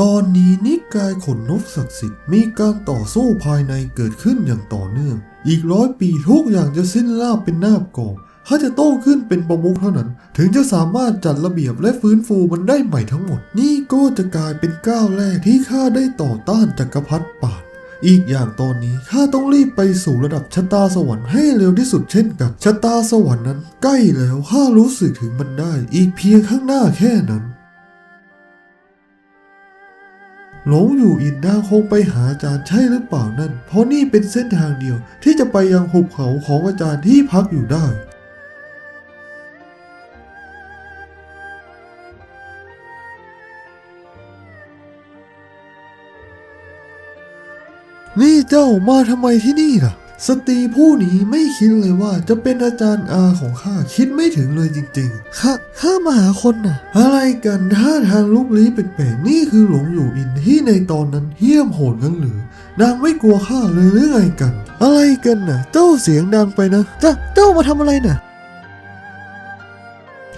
ตอนนี้นิกายขนนกศักดิ์สิทธิ์มีการต่อสู้ภายในเกิดขึ้นอย่างต่อเนื่อง อีกร้อยปีทุกอย่างจะสิ้นลาบเป็นนาบกอบถ้าจะโตขึ้นเป็นประมุขเท่านั้น ถึงจะสามารถจัดระเบียบและฟื้นฟูมันได้ใหม่ทั้งหมด นี่ก็จะกลายเป็นก้าวแรกที่ข้าได้ต่อต้านจักรพรรดิป่าดอีกอย่างตอนนี้ข้าต้องรีบไปสู่ระดับชะตาสวรรค์ให้เร็วที่สุดเช่นกันชะตาสวรรค์นั้น ใกล้แล้วข้ารู้สึกถึงมันได้ อีกเพียงข้างหน้าแค่นั้น หลงอยู่อินดาคงไปหาอาจารย์ใช่หรือเปล่านั่น เพราะนี่เป็นเส้นทางเดียวที่จะไปยังหุบเขาของอาจารย์ที่พักอยู่ได้นี่เจ้ามาทำไมที่นี่ล่ะ สตรีผู้นี้ไม่คิดเลยว่าจะเป็นอาจารย์อาของข้าคิดไม่ถึงเลยจริงๆ ข้าข้ามาหาคนน่ะ อะไรกันท่าทางลุกลี้แปลกๆนี่คือหลงอยู่อินที่ในตอนนั้นเหี้ยมโหดกันหรือนางไม่กลัวข้าเลยหรือไงกัน อะไรกันน่ะ เจ้าเสียงดังไปนะ เจ้าเจ้ามาทำอะไรน่ะ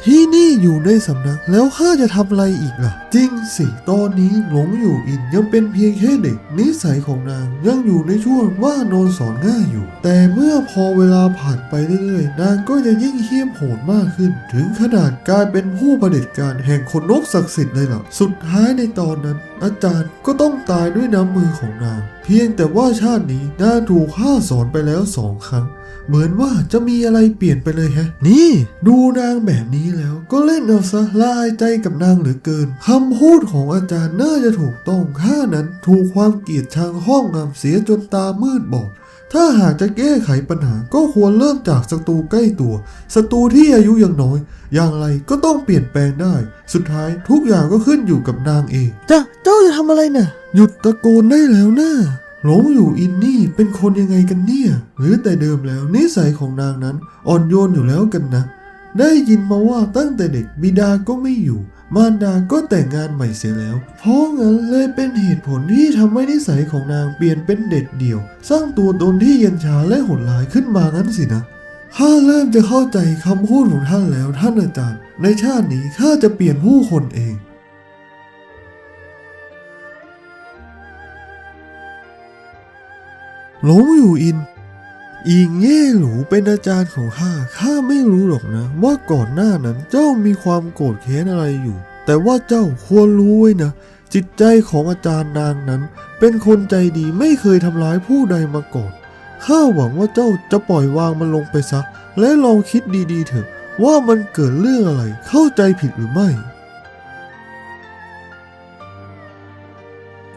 ที่นี่อยู่ในสำนักแล้วข้าจะทำอะไรอีกล่ะ จริงสิตอนนี้หลงอยู่อินยังเป็นเพียงแค่เด็ก นิสัยของนางยังอยู่ในช่วงว่านอนสอนง่ายอยู่ แต่เมื่อพอเวลาผ่านไปเรื่อยๆ นางก็จะยิ่งเหี้ยมโหดมากขึ้น ถึงขนาดกลายเป็นผู้ประเด็จการแห่งคนนกศักดิ์สิทธิ์เลยล่ะ สุดท้ายในตอนนั้น อาจารย์ก็ต้องตายด้วยน้ำมือของนาง เพียงแต่ว่าชาตินี้นางถูกฆ่าสอนไปแล้วสองครั้ง เหมือนว่าจะมีอะไรเปลี่ยนไปเลยแฮะ นี่ ดูนางแบบนี้แล้ว ก็เล่นเอาซะละอายใจกับนางเหลือเกินคำพูดของอาจารย์น่าจะถูกต้องข้านั้นถูกความเกลียดชังห้องงามเสียจนตามืดบอดถ้าหากจะแก้ไขปัญหาก็ควรเริ่มจากศัตรูใกล้ตัวศัตรูที่อายุยังน้อย อย่างไรก็ต้องเปลี่ยนแปลงได้ สุดท้ายทุกอย่างก็ขึ้นอยู่กับนางเอง จ้าเจ้าจะทำอะไรน่ะ หยุดตะโกนได้แล้วนะ หลงอยู่อินนี่เป็นคนยังไงกันเนี่ย หรือแต่เดิมแล้วนิสัยของนางนั้นอ่อนโยนอยู่แล้วกันนะ ได้ยินมาว่าตั้งแต่เด็กบิดาก็ไม่อยู่ มารดาก็แต่งงานใหม่เสียแล้ว เพราะงั้นเลยเป็นเหตุผลที่ทำให้นิสัยของนางเปลี่ยนเป็นเด็ดเดี่ยว สร้างตัวตนที่เย็นชาและโหดร้ายขึ้นมางั้นสินะข้าเริ่มจะเข้าใจคำพูดของท่านแล้วท่านอาจารย์ ในชาตินี้ข้าจะเปลี่ยนผู้คนเอง หลงอยู่อินอิงเย่หลูเป็นอาจารย์ของข้า ข้าไม่รู้หรอกนะ ว่าก่อนหน้านั้นเจ้ามีความโกรธแค้นอะไรอยู่ แต่ว่าเจ้าควรรู้ไว้นะ จิตใจของอาจารย์นางนั้น เป็นคนใจดีไม่เคยทำร้ายผู้ใดมาก่อน ข้าหวังว่าเจ้าจะปล่อยวางมันลงไปซะ และลองคิดดีๆเถอะว่ามันเกิดเรื่องอะไรเข้าใจผิดหรือไม่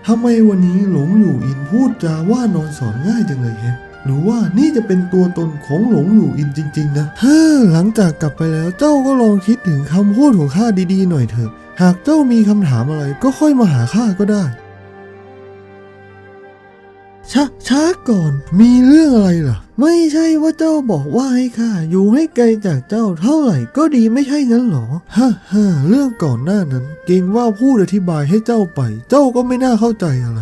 ทำไมวันนี้หลงอยู่อินพูดจาว่านอนสอนง่ายจังเลยแฮะหรือว่านี่จะเป็นตัวตนของหลงอยู่อินจริง ๆ นะถ้อหลังจากกลับไปแล้วเจ้าก็ลองคิดถึงคำพูดของข้าดีๆ หน่อยเถอะ หากเจ้ามีคำถามอะไรก็ค่อยมาหาข้าก็ได้ ช้าช้าก่อน มีเรื่องอะไรล่ะ ไม่ใช่ว่าเจ้าบอกว่าให้ข้าอยู่ให้ไกลจากเจ้าเท่าไหร่ก็ดีไม่ใช่งั้นหรอฮ่าฮ่าเรื่องก่อนหน้านั้น เกรงว่าพูดอธิบายให้เจ้าไป เจ้าก็ไม่น่าเข้าใจอะไร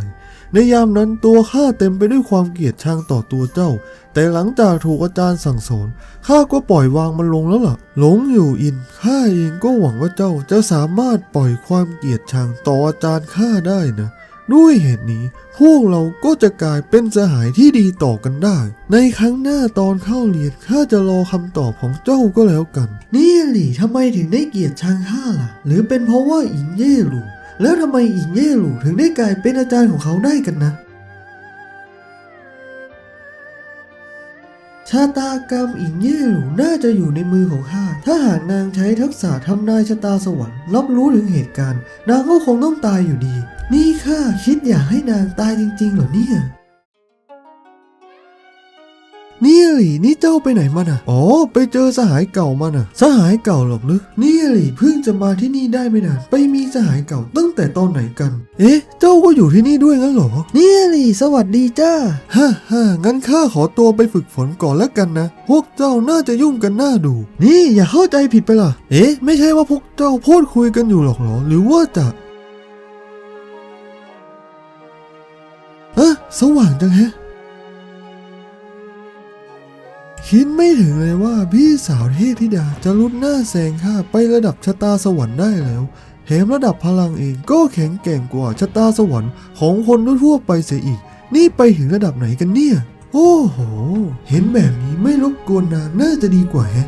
ในยามนั้นตัวข้าเต็มไปด้วยความเกลียดชังต่อตัวเจ้า แต่หลังจากถูกอาจารย์สั่งสอนข้าก็ปล่อยวางมันลงแล้วล่ะ หลงอยู่อินข้าเองก็หวังว่าเจ้าจะสามารถปล่อยความเกลียดชังต่ออาจารย์ข้าได้นะ ด้วยเหตุนี้ พวกเราก็จะกลายเป็นสหายที่ดีต่อกันได้ ในครั้งหน้าตอนเข้าเรียนข้าจะรอคำตอบของเจ้าก็แล้วกัน นี่หลี่ทำไมถึงได้เกลียดชังข้าล่ะ หรือเป็นเพราะว่าอิงเย่หลูแล้วทำไมอิงเย่หลูถึงได้กลายเป็นอาจารย์ของเขาได้กันนะชาตากรรมอิงเย่หลูน่าจะอยู่ในมือของข้า ถ้าหากนางใช้ทักษะทำนายชะตาสวรรค์ รับรู้ถึงเหตุการณ์ นางก็คงต้องตายอยู่ดี นี่ข้าคิดอยากให้นางตายจริงๆเหรอเนี่ย เนี่ยหลี่นี่เจ้าไปไหนมาน่ะ อ๋อ ไปเจอสหายเก่ามาน่ะ สหายเก่าหรอกหรือเนี่ยหลี่เพิ่งจะมาที่นี่ได้ไม่นาน ไปมีสหายเก่าตั้งแต่ตอนไหนกัน เอ๊ะ เจ้าก็อยู่ที่นี่ด้วยงั้นเหรอ เนี่ยหลี่สวัสดีจ้า ฮ่าฮ่างั้นข้าขอตัวไปฝึกฝนก่อนแล้วกันนะ พวกเจ้าน่าจะยุ่งกันหน้าดู นี่อย่าเข้าใจผิดไปล่ะ เอ๊ะ ไม่ใช่ว่าพวกเจ้าพูดคุยกันอยู่หรอกเหรอ หรือว่าจะ ว่างจังแฮะ คิดไม่ถึงเลยว่าพี่สาวเทพธิดาจะลุดหน้าแซงข้าไประดับชะตาสวรรค์ได้แล้วแถมระดับพลังเองก็แข็งแกร่งกว่าชะตาสวรรค์ของคนทั่วไปเสียอีก นี่ไปถึงระดับไหนกันเนี่ย โอ้โห เห็นแบบนี้ไม่รบกวนนางน่าจะดีกว่าแฮะ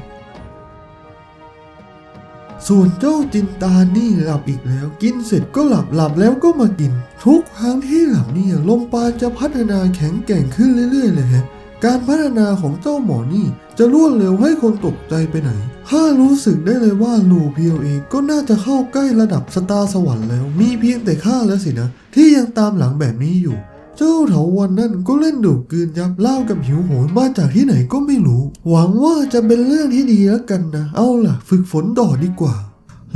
ส่วนเจ้าจินตานี่หลับอีกแล้ว กินเสร็จก็หลับหลับแล้วก็มากิน ทุกครั้งที่หลับเนี่ยลมปราณจะพัฒนาแข็งแกร่งขึ้นเรื่อยๆเลยฮะการพัฒนาของเจ้าหมอนี่จะรวดเร็วให้คนตกใจไปไหนข้ารู้สึกได้เลยว่าลูเพียวเองก็น่าจะเข้าใกล้ระดับสตาร์สวรรค์แล้ว มีเพียงแต่ข้าแล้วสินะ ที่ยังตามหลังแบบนี้อยู่ เจ้าเถาวันนั่นก็เล่นดูดกืนยับเล่ากับหิวโหยมาจากที่ไหนก็ไม่รู้ หวังว่าจะเป็นเรื่องที่ดีแล้วกันนะ เอาล่ะ ฝึกฝนต่อดีกว่า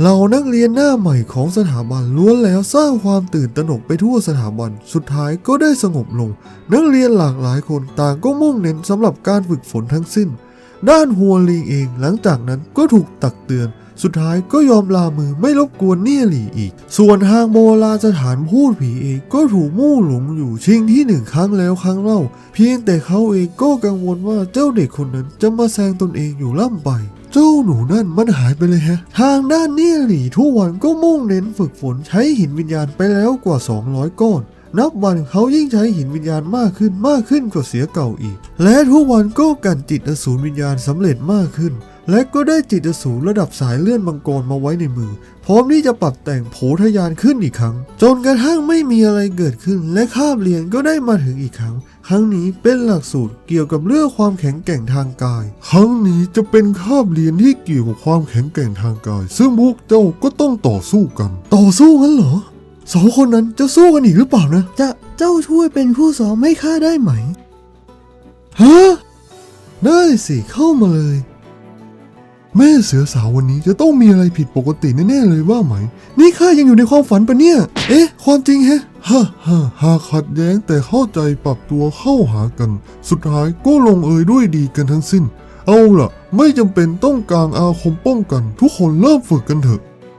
เรานักเรียนหน้าใหม่ของสถาบันล้วนแล้วสร้างความตื่นตระหนกไปทั่วสถาบัน สุดท้ายก็ได้สงบลง นักเรียนหลากหลายคนต่างก็มุ่งเน้นสำหรับการฝึกฝนทั้งสิ้น ด้านฮัวลิงเองหลังจากนั้นก็ถูกตักเตือน สุดท้ายก็ยอมลามือไม่รบกวนเนี่ยหลี่อีก ส่วนทางโบราณสถานพูดผีเองก็ถูกมู่หลงอยู่ชิงที่หนึ่งครั้งแล้วครั้งเล่า เพียงแต่เขาเองก็กังวลว่าเจ้าเด็กคนนั้นจะมาแซงตนเองอยู่ล่ำไปเจ้าหนูนั่นมันหายไปเลยฮะ ทางด้านเนี่ยหลี่ทุกวันก็มุ่งเน้นฝึกฝนใช้หินวิญญาณไปแล้วกว่า 200 ก้อน นับวันเขายิ่งใช้หินวิญญาณมากขึ้นมากขึ้นกว่าเสียเก่าอีก และทุกวันก็กันจิตอสูรวิญญาณสำเร็จมากขึ้น และก็ได้จิตอสูรระดับสายเลื่อนมังกรมาไว้ในมือ พร้อมที่จะปรับแต่งโผทะยานขึ้นอีกครั้ง จนกระทั่งไม่มีอะไรเกิดขึ้น และคาบเรียนก็ได้มาถึงอีกครั้ง ครั้งนี้เป็นหลักสูตรเกี่ยวกับเรื่องความแข็งแกร่งทางกาย ครั้งนี้จะเป็นคาบเรียนที่เกี่ยวกับความแข็งแกร่งทางกาย ซึ่งพวกเจ้าก็ต้องต่อสู้กัน ต่อสู้กันเหรอ สองคนนั้นจะสู้กันอีกหรือเปล่านะ จะเจ้าช่วยเป็นผู้สอนให้ข้าได้ไหม ฮะ ได้สิเข้ามาเลย แม่เสือสาววันนี้จะต้องมีอะไรผิดปกติแน่ๆเลยว่าไหม นี่ข้ายังอยู่ในความฝันปะเนี่ย เอ๊ะ ความจริงแฮะฮ่าฮ่าหากขัดแย้งแต่เข้าใจปรับตัวเข้าหากัน สุดท้ายก็ลงเอยด้วยดีกันทั้งสิ้น เอาล่ะ ไม่จำเป็นต้องกางอาคมป้องกัน ทุกคนเริ่มฝึกกันเถอะ